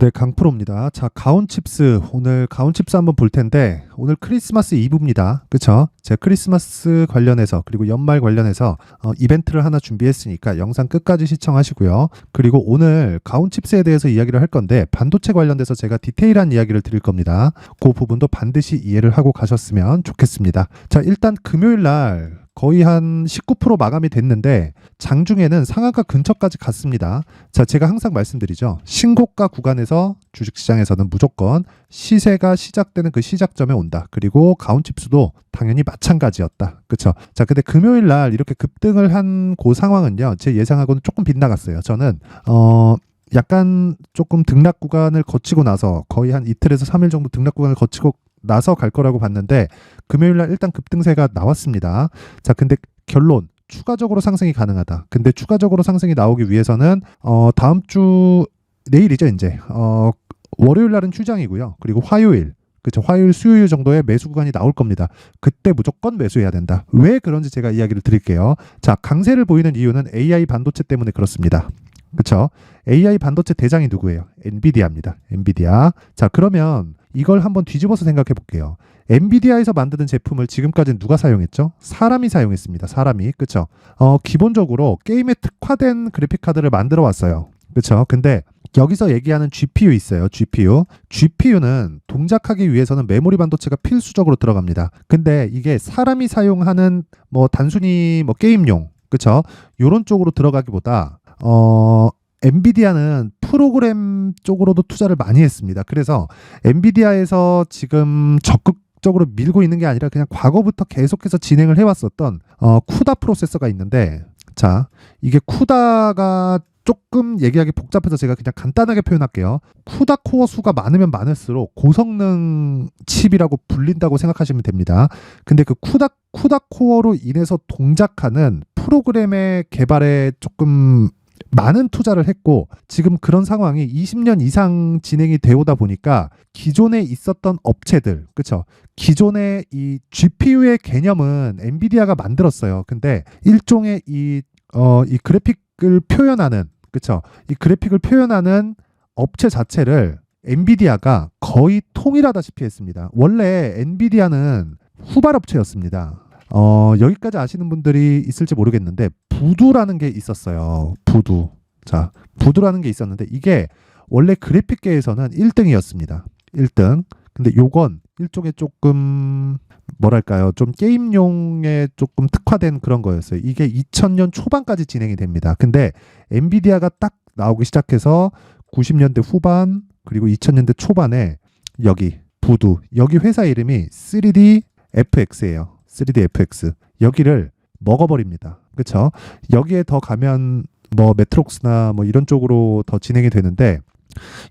네, 강프로입니다. 자, 가온칩스. 오늘 가온칩스 한번 볼 텐데, 오늘 크리스마스 이브입니다. 그쵸? 제가 크리스마스 관련해서, 그리고 연말 관련해서, 어, 이벤트를 하나 준비했으니까 영상 끝까지 시청하시고요. 그리고 오늘 가온칩스에 대해서 이야기를 할 건데, 반도체 관련돼서 제가 디테일한 이야기를 드릴 겁니다. 그 부분도 반드시 이해를 하고 가셨으면 좋겠습니다. 자, 일단 금요일 날, 거의 한 19% 마감이 됐는데 장중에는 상한가 근처까지 갔습니다. 자, 제가 항상 말씀드리죠. 신고가 구간에서 주식시장에서는 무조건 시세가 시작되는 그 시작점에 온다. 그리고 가온칩스도 당연히 마찬가지였다. 그렇죠? 자, 근데 금요일 날 이렇게 급등을 한 그 상황은요. 제 예상하고는 조금 빗나갔어요. 저는 어 약간 조금 등락 구간을 거치고 나서 거의 한 이틀에서 3일 정도 등락 구간을 거치고 나서 갈 거라고 봤는데 금요일 날 일단 급등세가 나왔습니다. 자, 근데 결론 추가적으로 상승이 가능하다. 근데 추가적으로 상승이 나오기 위해서는 어 다음 주 내일이죠, 이제. 어 월요일 날은 휴장이고요. 그리고 화요일 그렇죠. 화요일, 수요일 정도의 매수 구간이 나올 겁니다. 그때 무조건 매수해야 된다. 왜 그런지 제가 이야기를 드릴게요. 자, 강세를 보이는 이유는 AI 반도체 때문에 그렇습니다. 그렇죠? AI 반도체 대장이 누구예요? 엔비디아입니다. 엔비디아. 자, 그러면 이걸 한번 뒤집어서 생각해 볼게요. 엔비디아에서 만드는 제품을 지금까지 누가 사용했죠? 사람이 사용했습니다. 사람이. 그렇죠? 어, 기본적으로 게임에 특화된 그래픽 카드를 만들어 왔어요. 그렇죠? 근데 여기서 얘기하는 GPU 있어요. GPU. GPU는 동작하기 위해서는 메모리 반도체가 필수적으로 들어갑니다. 근데 이게 사람이 사용하는 뭐 단순히 뭐 게임용, 그렇죠? 요런 쪽으로 들어가기보다 어 엔비디아는 프로그램 쪽으로도 투자를 많이 했습니다. 그래서 엔비디아에서 지금 적극 적으로 밀고 있는 게 아니라 그냥 과거부터 계속해서 진행을 해왔었던 어, 쿠다 프로세서가 있는데 자 이게 쿠다가 조금 얘기하기 복잡해서 제가 그냥 간단하게 표현할게요. 쿠다 코어 수가 많으면 많을수록 고성능 칩이라고 불린다고 생각하시면 됩니다. 근데 그 쿠다 쿠다 코어로 인해서 동작하는 프로그램의 개발에 조금 많은 투자를 했고 지금 그런 상황이 20년 이상 진행이 되오다 보니까 기존에 있었던 업체들 그쵸? 기존의 이 GPU의 개념은 엔비디아가 만들었어요. 근데 일종의 이 어, 이 그래픽을 표현하는 그쵸? 이 그래픽을 표현하는 업체 자체를 엔비디아가 거의 통일하다시피 했습니다. 원래 엔비디아는 후발 업체였습니다 어, 여기까지 아시는 분들이 있을지 모르겠는데 부두라는 게 있었어요. 부두. 자, 부두라는 게 있었는데 이게 원래 그래픽계에서는 1등이었습니다. 1등. 근데 요건 일종의 조금 뭐랄까요? 좀 게임용에 조금 특화된 그런 거였어요. 이게 2000년 초반까지 진행이 됩니다. 근데 엔비디아가 딱 나오기 시작해서 90년대 후반 그리고 2000년대 초반에 여기 부두 여기 회사 이름이 3D FX예요. 3D FX 여기를 먹어버립니다. 그렇죠? 여기에 더 가면 뭐 메트록스나 뭐 이런 쪽으로 더 진행이 되는데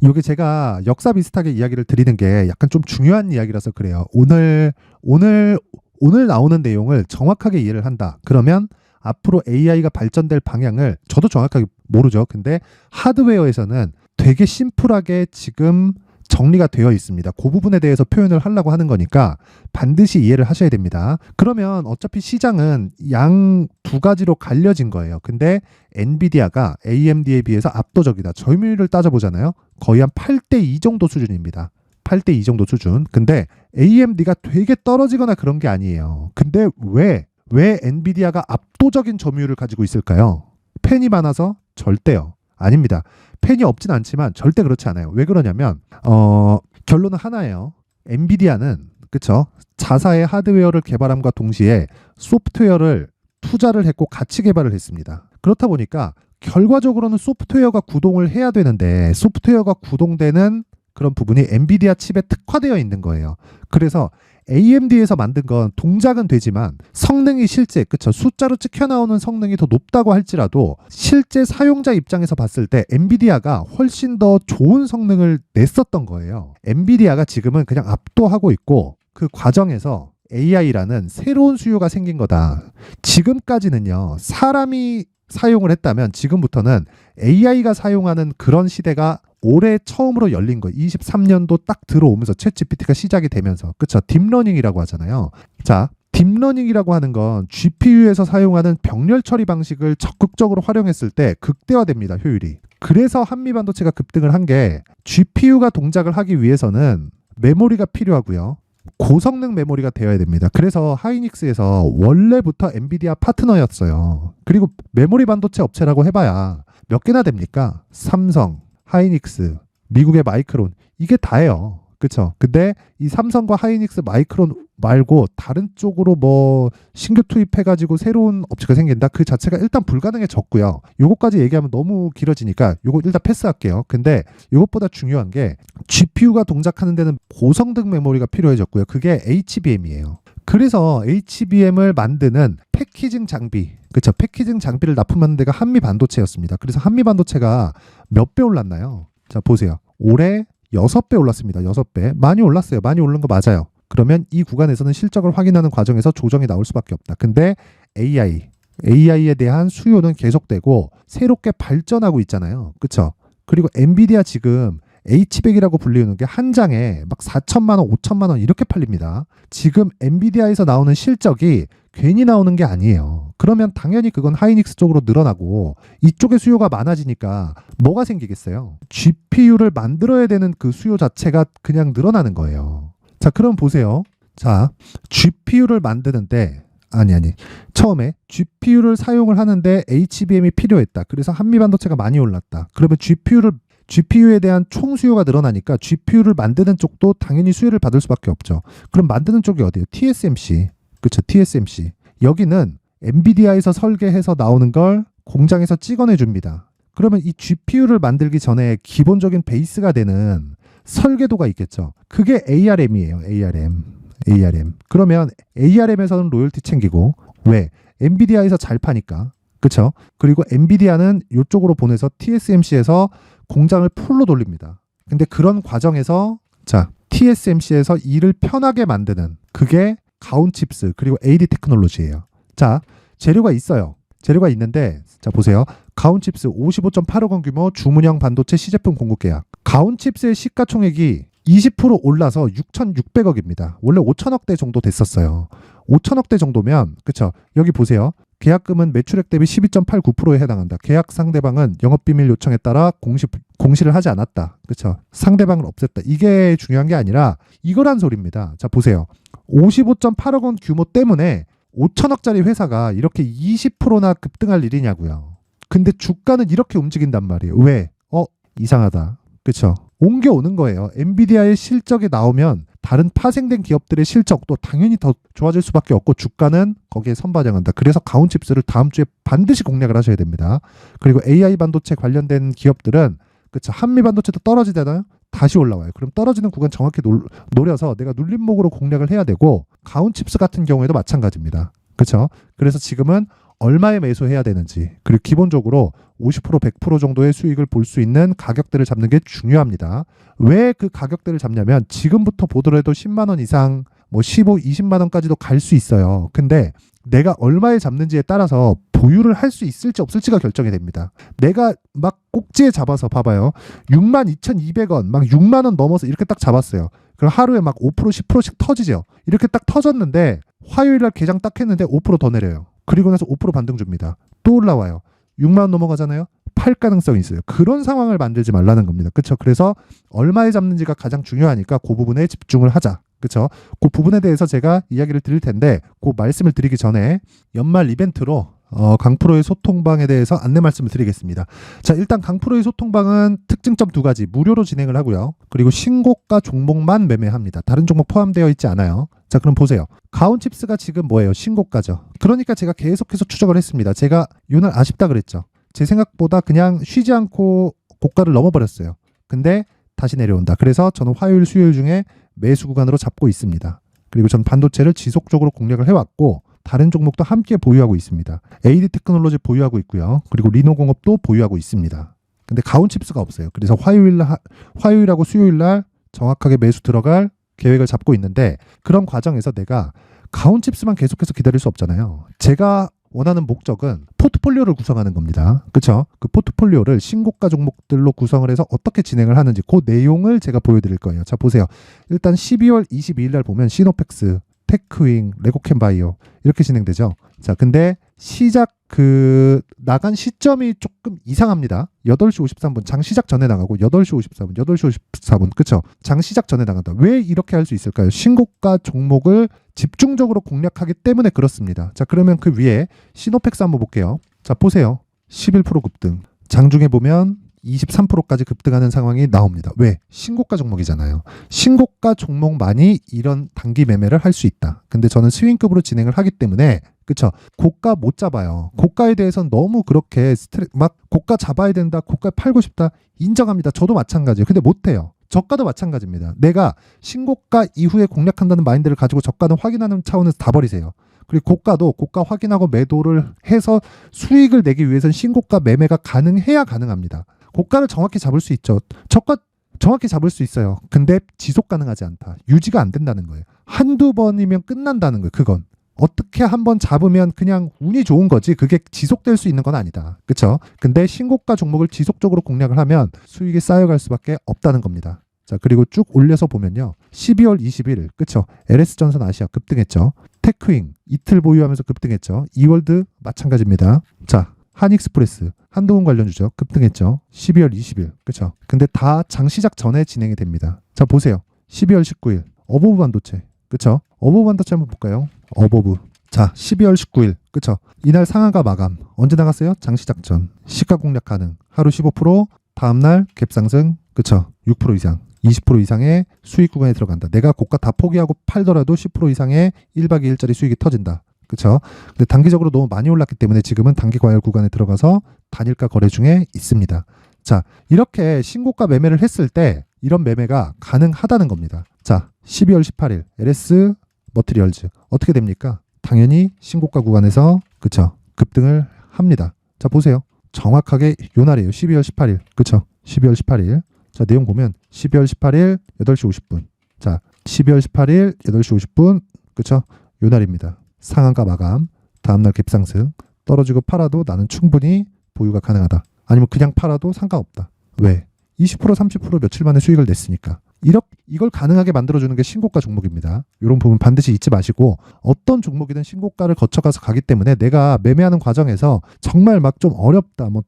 이게 제가 역사 비슷하게 이야기를 드리는 게 약간 좀 중요한 이야기라서 그래요. 오늘 오늘 오늘 나오는 내용을 정확하게 이해를 한다. 그러면 앞으로 AI가 발전될 방향을 저도 정확하게 모르죠. 근데 하드웨어에서는 되게 심플하게 지금 정리가 되어 있습니다. 그 부분에 대해서 표현을 하려고 하는 거니까 반드시 이해를 하셔야 됩니다. 그러면 어차피 시장은 양 두 가지로 갈려진 거예요. 근데 엔비디아가 AMD에 비해서 압도적이다. 점유율을 따져보잖아요. 거의 한 8대 2 정도 수준입니다. 8대 2 정도 수준. 근데 AMD가 되게 떨어지거나 그런 게 아니에요. 근데 왜, 왜 엔비디아가 압도적인 점유율을 가지고 있을까요? 팬이 많아서 절대요. 아닙니다. 팬이 없진 않지만 절대 그렇지 않아요. 왜 그러냐면 어, 결론은 하나예요. 엔비디아는 그쵸 자사의 하드웨어를 개발함과 동시에 소프트웨어를 투자를 했고 같이 개발을 했습니다. 그렇다 보니까 결과적으로는 소프트웨어가 구동을 해야 되는데 소프트웨어가 구동되는 그런 부분이 엔비디아 칩에 특화되어 있는 거예요. 그래서 AMD에서 만든 건 동작은 되지만 성능이 실제 그쵸 숫자로 찍혀 나오는 성능이 더 높다고 할지라도 실제 사용자 입장에서 봤을 때 엔비디아가 훨씬 더 좋은 성능을 냈었던 거예요. 엔비디아가 지금은 그냥 압도하고 있고 그 과정에서 AI라는 새로운 수요가 생긴 거다. 지금까지는요 사람이 사용을 했다면 지금부터는 AI가 사용하는 그런 시대가 올해 처음으로 열린 거 23년도 딱 들어오면서 챗 GPT가 시작이 되면서 그쵸 딥러닝이라고 하잖아요. 자 딥러닝이라고 하는 건 GPU에서 사용하는 병렬 처리 방식을 적극적으로 활용했을 때 극대화됩니다 효율이. 그래서 한미 반도체가 급등을 한 게 GPU가 동작을 하기 위해서는 메모리가 필요하고요. 고성능 메모리가 되어야 됩니다. 그래서 하이닉스에서 원래부터 엔비디아 파트너였어요. 그리고 메모리 반도체 업체라고 해봐야 몇 개나 됩니까? 삼성, 하이닉스, 미국의 마이크론 이게 다예요. 그쵸? 근데 이 삼성과 하이닉스, 마이크론 말고 다른 쪽으로 뭐 신규 투입해가지고 새로운 업체가 생긴다 그 자체가 일단 불가능해졌고요. 요거까지 얘기하면 너무 길어지니까 요거 일단 패스할게요. 근데 요것보다 중요한 게 GPU가 동작하는 데는 고성능 메모리가 필요해졌고요. 그게 HBM이에요. 그래서 HBM을 만드는 패키징 장비, 그쵸? 패키징 장비를 납품하는 데가 한미 반도체였습니다. 그래서 한미 반도체가 몇 배 올랐나요? 자, 보세요. 올해 6배 올랐습니다. 6배. 많이 올랐어요. 많이 오른 거 맞아요. 그러면 이 구간에서는 실적을 확인하는 과정에서 조정이 나올 수밖에 없다. 근데 AI, AI에 대한 수요는 계속되고 새롭게 발전하고 있잖아요. 그쵸? 그리고 엔비디아 지금 H백이라고 불리는 게 한 장에 막 4천만 원, 5천만 원 이렇게 팔립니다. 지금 엔비디아에서 나오는 실적이 괜히 나오는 게 아니에요. 그러면 당연히 그건 하이닉스 쪽으로 늘어나고 이쪽에 수요가 많아지니까 뭐가 생기겠어요? GPU를 만들어야 되는 그 수요 자체가 그냥 늘어나는 거예요. 자, 그럼 보세요. 자, GPU를 만드는데 아니 아니 처음에 GPU를 사용을 하는데 HBM이 필요했다. 그래서 한미 반도체가 많이 올랐다. 그러면 GPU를 GPU에 대한 총 수요가 늘어나니까 GPU를 만드는 쪽도 당연히 수요를 받을 수밖에 없죠. 그럼 만드는 쪽이 어디예요? TSMC. 그렇죠. TSMC. 여기는 엔비디아에서 설계해서 나오는 걸 공장에서 찍어내 줍니다. 그러면 이 GPU를 만들기 전에 기본적인 베이스가 되는 설계도가 있겠죠. 그게 ARM이에요. ARM. ARM. 그러면 ARM에서는 로열티 챙기고 왜? 엔비디아에서 잘 파니까. 그렇죠? 그리고 엔비디아는 이쪽으로 보내서 TSMC에서 공장을 풀로 돌립니다. 근데 그런 과정에서 자, TSMC에서 일을 편하게 만드는 그게 가온 칩스 그리고 AD 테크놀로지예요. 자, 재료가 있어요. 재료가 있는데 자 보세요. 가온 칩스 55.8억 원 규모 주문형 반도체 시제품 공급 계약. 가온 칩스의 시가총액이 20% 올라서 6,600억입니다. 원래 5천억대 정도 됐었어요. 5천억대 정도면 그쵸? 여기 보세요. 계약금은 매출액 대비 12.89%에 해당한다. 계약 상대방은 영업비밀 요청에 따라 공시, 공시를 하지 않았다. 그쵸? 상대방을 없앴다. 이게 중요한 게 아니라 이거란 소리입니다. 자, 보세요. 55.8억 원 규모 때문에 5천억짜리 회사가 이렇게 20%나 급등할 일이냐고요. 근데 주가는 이렇게 움직인단 말이에요. 왜? 어, 이상하다. 그쵸? 옮겨오는 거예요. 엔비디아의 실적이 나오면 다른 파생된 기업들의 실적도 당연히 더 좋아질 수밖에 없고 주가는 거기에 선반영한다. 그래서 가온칩스를 다음 주에 반드시 공략을 하셔야 됩니다. 그리고 AI 반도체 관련된 기업들은 그쵸 한미 반도체도 떨어지잖아요. 다시 올라와요. 그럼 떨어지는 구간 정확히 놀, 노려서 내가 눌림목으로 공략을 해야 되고 가온칩스 같은 경우에도 마찬가지입니다. 그렇죠? 그래서 지금은 얼마에 매수해야 되는지 그리고 기본적으로 50% 100% 정도의 수익을 볼 수 있는 가격대를 잡는 게 중요합니다. 왜 그 가격대를 잡냐면 지금부터 보더라도 10만 원 이상 뭐 15, 20만 원까지도 갈 수 있어요. 근데 내가 얼마에 잡는지에 따라서 보유를 할 수 있을지 없을지가 결정이 됩니다. 내가 막 꼭지에 잡아서 봐봐요. 6만 2,200원, 막 6만 원 넘어서 이렇게 딱 잡았어요. 그럼 하루에 막 5% 10%씩 터지죠. 이렇게 딱 터졌는데 화요일 날 개장 딱 했는데 5%더 내려요. 그리고 나서 5% 반등 줍니다. 또 올라와요. 6만 원 넘어가잖아요. 팔 가능성이 있어요. 그런 상황을 만들지 말라는 겁니다. 그렇죠? 그래서 얼마에 잡는지가 가장 중요하니까 그 부분에 집중을 하자. 그렇죠? 그 부분에 대해서 제가 이야기를 드릴 텐데 그 말씀을 드리기 전에 연말 이벤트로 어, 강프로의 소통방에 대해서 안내 말씀을 드리겠습니다. 자, 일단 강프로의 소통방은 특징점 두 가지 무료로 진행을 하고요. 그리고 신고가 종목만 매매합니다. 다른 종목 포함되어 있지 않아요. 자, 그럼 보세요. 가온칩스가 지금 뭐예요? 신고가죠. 그러니까 제가 계속해서 추적을 했습니다. 제가 요날 아쉽다 그랬죠. 제 생각보다 그냥 쉬지 않고 고가를 넘어버렸어요. 근데 다시 내려온다. 그래서 저는 화요일, 수요일 중에 매수 구간으로 잡고 있습니다. 그리고 전 반도체를 지속적으로 공략을 해왔고 다른 종목도 함께 보유하고 있습니다. AD 테크놀로지 보유하고 있고요. 그리고 리노공업도 보유하고 있습니다. 근데 가온칩스가 없어요. 그래서 화요일 날 화요일하고 수요일 날 정확하게 매수 들어갈 계획을 잡고 있는데 그런 과정에서 내가 가온칩스만 계속해서 기다릴 수 없잖아요. 제가 원하는 목적은 포트폴리오를 구성하는 겁니다. 그렇죠? 그 포트폴리오를 신고가 종목들로 구성을 해서 어떻게 진행을 하는지 그 내용을 제가 보여드릴 거예요. 자 보세요. 일단 12월 22일 날 보면 시노펙스, 테크윙, 레고캠바이오 이렇게 진행되죠. 자 근데 시작 그 나간 시점이 조금 이상합니다. 8시 53분 장 시작 전에 나가고 8시 54분, 8시 54분 그쵸? 장 시작 전에 나간다. 왜 이렇게 할 수 있을까요? 신고가 종목을 집중적으로 공략하기 때문에 그렇습니다. 자 그러면 그 위에 시노팩스 한번 볼게요. 자 보세요. 11% 급등. 장중에 보면 23%까지 급등하는 상황이 나옵니다. 왜? 신고가 종목이잖아요. 신고가 종목만이 이런 단기 매매를 할 수 있다. 근데 저는 스윙급으로 진행을 하기 때문에 그쵸? 고가 못 잡아요. 고가에 대해서는 너무 그렇게 스트레 막 고가 잡아야 된다. 고가 팔고 싶다. 인정합니다. 저도 마찬가지예요. 근데 못 해요. 저가도 마찬가지입니다. 내가 신고가 이후에 공략한다는 마인드를 가지고 저가는 확인하는 차원에서 다 버리세요. 그리고 고가도 고가 확인하고 매도를 해서 수익을 내기 위해서는 신고가 매매가 가능해야 가능합니다. 고가를 정확히 잡을 수 있죠. 저가 정확히 잡을 수 있어요. 근데 지속 가능하지 않다. 유지가 안 된다는 거예요. 한두 번이면 끝난다는 거예요. 그건. 어떻게 한번 잡으면 그냥 운이 좋은 거지 그게 지속될 수 있는 건 아니다. 그쵸? 근데 신고가 종목을 지속적으로 공략을 하면 수익이 쌓여갈 수밖에 없다는 겁니다. 자, 그리고 쭉 올려서 보면요. 12월 20일, 그쵸? LS전선 아시아 급등했죠. 테크윙 이틀 보유하면서 급등했죠. 이월드 마찬가지입니다. 자, 한익스프레스 한동훈 관련 주죠. 급등했죠. 12월 20일. 그쵸? 근데 다 장 시작 전에 진행이 됩니다. 자, 보세요. 12월 19일 어보브 반도체. 그쵸? 어보브 반도체 한번 볼까요? 어보브. 자, 12월 19일. 그쵸? 이날 상한가 마감. 언제 나갔어요? 장 시작 전. 시가 공략 가능. 하루 15%, 다음날 갭상승. 그쵸? 6% 이상. 20% 이상의 수익 구간에 들어간다. 내가 고가 다 포기하고 팔더라도 10% 이상의 1박 2일짜리 수익이 터진다. 그쵸? 근데 단기적으로 너무 많이 올랐기 때문에 지금은 단기 과열 구간에 들어가서 단일가 거래 중에 있습니다. 자, 이렇게 신고가 매매를 했을 때 이런 매매가 가능하다는 겁니다. 자, 12월 18일 LS 머티리얼즈 어떻게 됩니까? 당연히 신고가 구간에서 그쵸? 급등을 합니다. 자, 보세요. 정확하게 요 날이에요. 12월 18일. 그쵸? 12월 18일. 자, 내용 보면 12월 18일 8시 50분. 자, 12월 18일 8시 50분. 그쵸? 요 날입니다. 상한가 마감. 다음날 갭상승. 떨어지고 팔아도 나는 충분히 보유가 가능하다. 아니면 그냥 팔아도 상관없다. 왜? 20% 30% 며칠 만에 수익을 냈으니까. 이렇게 이걸 가능하게 만들어주는 게 신고가 종목입니다. 이런 부분 반드시 잊지 마시고 어떤 종목이든 신고가를 거쳐가서 가기 때문에 내가 매매하는 과정에서 정말 막 좀 어렵다. 뭐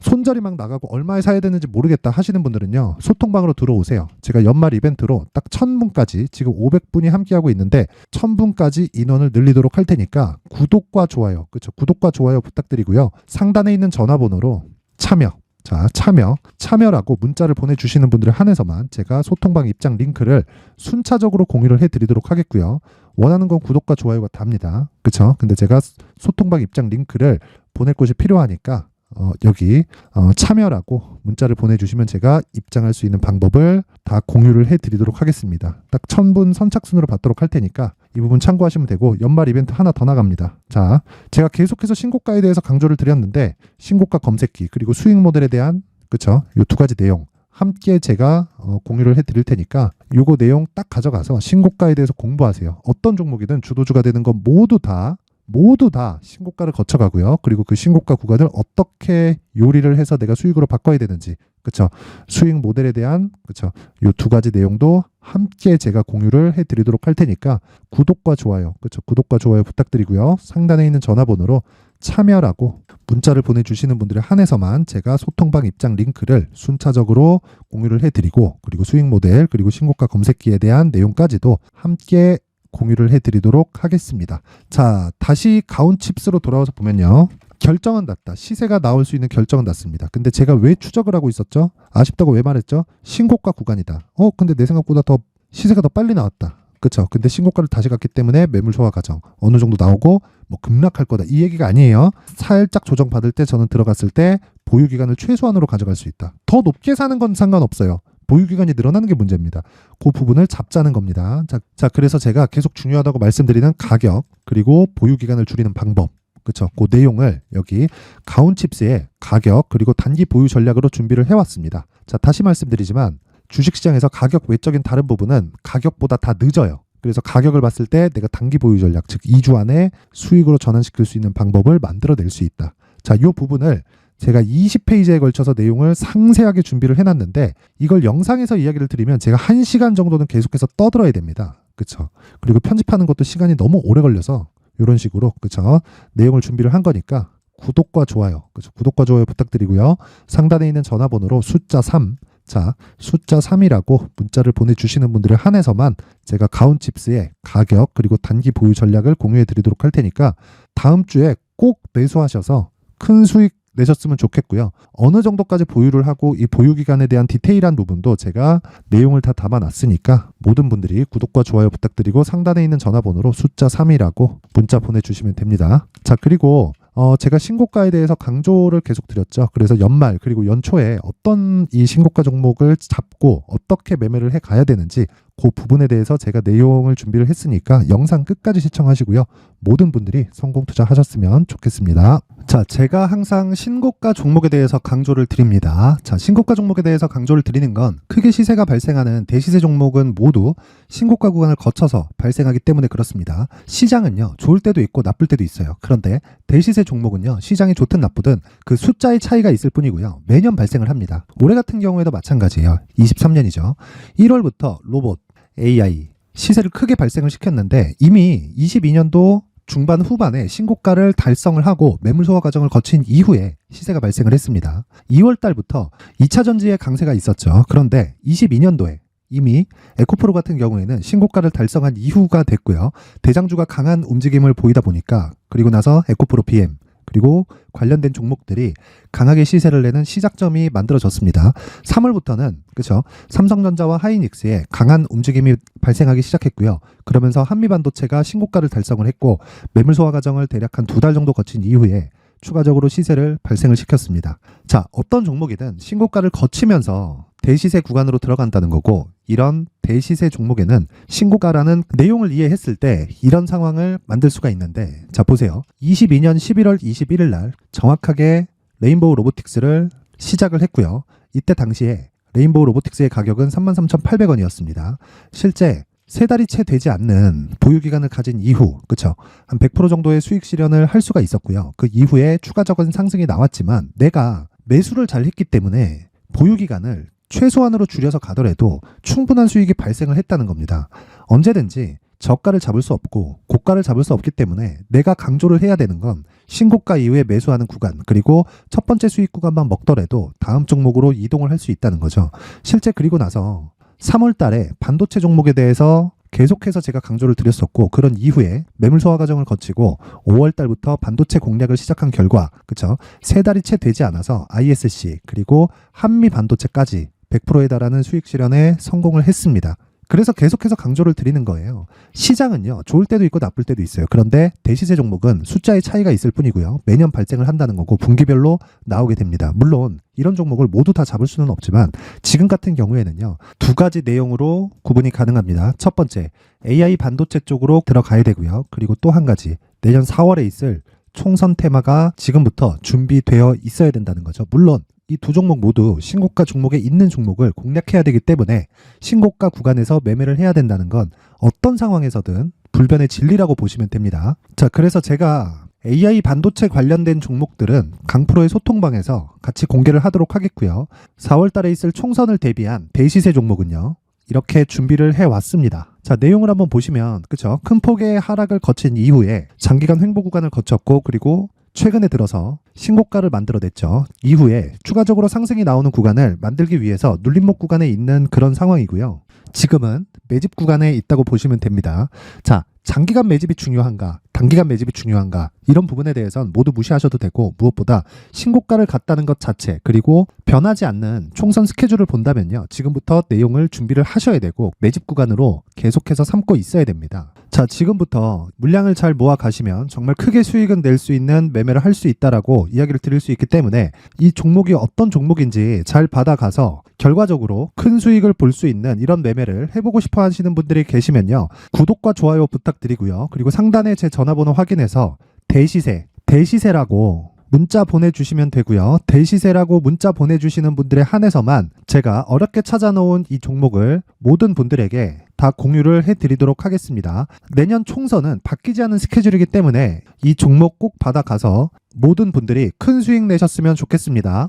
손절이 막 나가고 얼마에 사야 되는지 모르겠다 하시는 분들은요 소통방으로 들어오세요. 제가 연말 이벤트로 딱 1000분까지 지금 500분이 함께하고 있는데 1000분까지 인원을 늘리도록 할 테니까 구독과 좋아요 그렇죠 구독과 좋아요 부탁드리고요 상단에 있는 전화번호로 참여 자 참여 참여라고 문자를 보내주시는 분들을 한해서만 제가 소통방 입장 링크를 순차적으로 공유를 해드리도록 하겠고요. 원하는 건 구독과 좋아요가 답니다. 그렇죠 근데 제가 소통방 입장 링크를 보낼 곳이 필요하니까 어, 여기 어, 참여라고 문자를 보내주시면 제가 입장할 수 있는 방법을 다 공유를 해드리도록 하겠습니다. 딱 1000분 선착순으로 받도록 할 테니까 이 부분 참고하시면 되고 연말 이벤트 하나 더 나갑니다. 자, 제가 계속해서 신고가에 대해서 강조를 드렸는데 신고가 검색기 그리고 수익 모델에 대한 그쵸? 이 두 가지 내용 함께 제가 어, 공유를 해드릴 테니까 요거 내용 딱 가져가서 신고가에 대해서 공부하세요. 어떤 종목이든 주도주가 되는 건 모두 다 모두 다 신고가를 거쳐가고요. 그리고 그 신고가 구간을 어떻게 요리를 해서 내가 수익으로 바꿔야 되는지, 그쵸? 수익 모델에 대한, 그쵸? 요 두 가지 내용도 함께 제가 공유를 해드리도록 할 테니까 구독과 좋아요, 그쵸? 구독과 좋아요 부탁드리고요. 상단에 있는 전화번호로 참여라고 문자를 보내주시는 분들에 한해서만 제가 소통방 입장 링크를 순차적으로 공유를 해드리고 그리고 수익 모델 그리고 신고가 검색기에 대한 내용까지도 함께 공유를 해드리도록 하겠습니다. 자, 다시 가온칩스로 돌아와서 보면요. 결정은 났다. 시세가 나올 수 있는 결정은 났습니다. 근데 제가 왜 추적을 하고 있었죠? 아쉽다고 왜 말했죠? 신고가 구간이다. 어, 근데 내 생각보다 더 시세가 더 빨리 나왔다. 그쵸? 근데 신고가를 다시 갔기 때문에 매물 소화 과정 어느 정도 나오고 뭐 급락할 거다. 이 얘기가 아니에요. 살짝 조정 받을 때 저는 들어갔을 때 보유 기간을 최소한으로 가져갈 수 있다. 더 높게 사는 건 상관없어요. 보유 기간이 늘어나는 게 문제입니다. 그 부분을 잡자는 겁니다. 자, 자 그래서 제가 계속 중요하다고 말씀드리는 가격 그리고 보유 기간을 줄이는 방법 그쵸. 그 내용을 여기 가온칩스의 가격 그리고 단기 보유 전략으로 준비를 해왔습니다. 자 다시 말씀드리지만 주식시장에서 가격 외적인 다른 부분은 가격보다 다 늦어요. 그래서 가격을 봤을 때 내가 단기 보유 전략 즉 2주 안에 수익으로 전환시킬 수 있는 방법을 만들어낼 수 있다. 자, 이 부분을 제가 20페이지에 걸쳐서 내용을 상세하게 준비를 해놨는데 이걸 영상에서 이야기를 드리면 제가 1시간 정도는 계속해서 떠들어야 됩니다. 그쵸? 그리고 편집하는 것도 시간이 너무 오래 걸려서 이런 식으로 그쵸? 내용을 준비를 한 거니까 구독과 좋아요. 그렇죠. 구독과 좋아요 부탁드리고요. 상단에 있는 전화번호로 숫자 3. 자, 숫자 3이라고 문자를 보내주시는 분들을 한해서만 제가 가온칩스의 가격 그리고 단기 보유 전략을 공유해 드리도록 할 테니까 다음 주에 꼭 매수하셔서 큰 수익 내셨으면 좋겠고요. 어느 정도까지 보유를 하고 이 보유 기간에 대한 디테일한 부분도 제가 내용을 다 담아놨으니까 모든 분들이 구독과 좋아요 부탁드리고 상단에 있는 전화번호로 숫자 3이라고 문자 보내주시면 됩니다. 자 그리고 어, 제가 신고가에 대해서 강조를 계속 드렸죠. 그래서 연말 그리고 연초에 어떤 이 신고가 종목을 잡고 어떻게 매매를 해 가야 되는지 그 부분에 대해서 제가 내용을 준비를 했으니까 영상 끝까지 시청하시고요. 모든 분들이 성공 투자하셨으면 좋겠습니다. 자, 제가 항상 신고가 종목에 대해서 강조를 드립니다. 자, 신고가 종목에 대해서 강조를 드리는 건 크게 시세가 발생하는 대시세 종목은 모두 신고가 구간을 거쳐서 발생하기 때문에 그렇습니다. 시장은요, 좋을 때도 있고 나쁠 때도 있어요. 그런데 대시세 종목은요, 시장이 좋든 나쁘든 그 숫자의 차이가 있을 뿐이고요. 매년 발생을 합니다. 올해 같은 경우에도 마찬가지예요. 23년이죠. 1월부터 로봇, AI, 시세를 크게 발생을 시켰는데 이미 22년도 중반 후반에 신고가를 달성을 하고 매물 소화 과정을 거친 이후에 시세가 발생을 했습니다. 2월 달부터 2차 전지의 강세가 있었죠. 그런데 22년도에 이미 에코프로 같은 경우에는 신고가를 달성한 이후가 됐고요. 대장주가 강한 움직임을 보이다 보니까 그리고 나서 에코프로 PM 그리고 관련된 종목들이 강하게 시세를 내는 시작점이 만들어졌습니다. 3월부터는 그렇죠. 삼성전자와 하이닉스의 강한 움직임이 발생하기 시작했고요. 그러면서 한미반도체가 신고가를 달성을 했고 매물 소화 과정을 대략 한 두 달 정도 거친 이후에 추가적으로 시세를 발생을 시켰습니다. 자, 어떤 종목이든 신고가를 거치면서 대시세 구간으로 들어간다는 거고 이런 대시세 종목에는 신고가라는 내용을 이해했을 때 이런 상황을 만들 수가 있는데 자 보세요. 22년 11월 21일 날 정확하게 레인보우 로보틱스를 시작을 했고요. 이때 당시에 레인보우 로보틱스의 가격은 33,800원이었습니다. 실제 세 달이 채 되지 않는 보유 기간을 가진 이후, 그쵸? 한 100% 정도의 수익 실현을 할 수가 있었고요. 그 이후에 추가적인 상승이 나왔지만 내가 매수를 잘 했기 때문에 보유 기간을 최소한으로 줄여서 가더라도 충분한 수익이 발생을 했다는 겁니다. 언제든지 저가를 잡을 수 없고 고가를 잡을 수 없기 때문에 내가 강조를 해야 되는 건 신고가 이후에 매수하는 구간 그리고 첫 번째 수익 구간만 먹더라도 다음 종목으로 이동을 할 수 있다는 거죠. 실제 그리고 나서 3월 달에 반도체 종목에 대해서 계속해서 제가 강조를 드렸었고 그런 이후에 매물 소화 과정을 거치고 5월 달부터 반도체 공략을 시작한 결과 그쵸 세 달이 채 되지 않아서 ISC 그리고 한미 반도체까지 100%에 달하는 수익 실현에 성공을 했습니다. 그래서 계속해서 강조를 드리는 거예요. 시장은요, 좋을 때도 있고 나쁠 때도 있어요. 그런데 대시세 종목은 숫자의 차이가 있을 뿐이고요. 매년 발생을 한다는 거고 분기별로 나오게 됩니다. 물론 이런 종목을 모두 다 잡을 수는 없지만 지금 같은 경우에는요, 두 가지 내용으로 구분이 가능합니다. 첫 번째, AI 반도체 쪽으로 들어가야 되고요. 그리고 또 한 가지, 내년 4월에 있을 총선 테마가 지금부터 준비되어 있어야 된다는 거죠. 물론 이 두 종목 모두 신고가 종목에 있는 종목을 공략해야 되기 때문에 신고가 구간에서 매매를 해야 된다는 건 어떤 상황에서든 불변의 진리라고 보시면 됩니다. 자, 그래서 제가 AI 반도체 관련된 종목들은 강프로의 소통방에서 같이 공개를 하도록 하겠고요. 4월 달에 있을 총선을 대비한 대시세 종목은요. 이렇게 준비를 해 왔습니다. 자, 내용을 한번 보시면 그쵸? 큰 폭의 하락을 거친 이후에 장기간 횡보 구간을 거쳤고 그리고 최근에 들어서 신고가를 만들어냈죠. 이후에 추가적으로 상승이 나오는 구간을 만들기 위해서 눌림목 구간에 있는 그런 상황이고요. 지금은 매집 구간에 있다고 보시면 됩니다. 자, 장기간 매집이 중요한가, 단기간 매집이 중요한가, 이런 부분에 대해서는 모두 무시하셔도 되고, 무엇보다 신고가를 갔다는 것 자체, 그리고 변하지 않는 총선 스케줄을 본다면요. 지금부터 내용을 준비를 하셔야 되고, 매집 구간으로 계속해서 삼고 있어야 됩니다. 자, 지금부터 물량을 잘 모아 가시면 정말 크게 수익은 낼 수 있는 매매를 할 수 있다라고 이야기를 드릴 수 있기 때문에 이 종목이 어떤 종목인지 잘 받아가서 결과적으로 큰 수익을 볼 수 있는 이런 매매를 해보고 싶어 하시는 분들이 계시면요. 구독과 좋아요 부탁드리고요. 그리고 상단에 제 전화 번호 확인해서 대시세, 대시세라고 문자 보내주시면 되고요. 대시세라고 문자 보내주시는 분들에 한해서만 제가 어렵게 찾아놓은 이 종목을 모든 분들에게 다 공유를 해드리도록 하겠습니다. 내년 총선은 바뀌지 않은 스케줄이기 때문에 이 종목 꼭 받아가서 모든 분들이 큰 수익 내셨으면 좋겠습니다.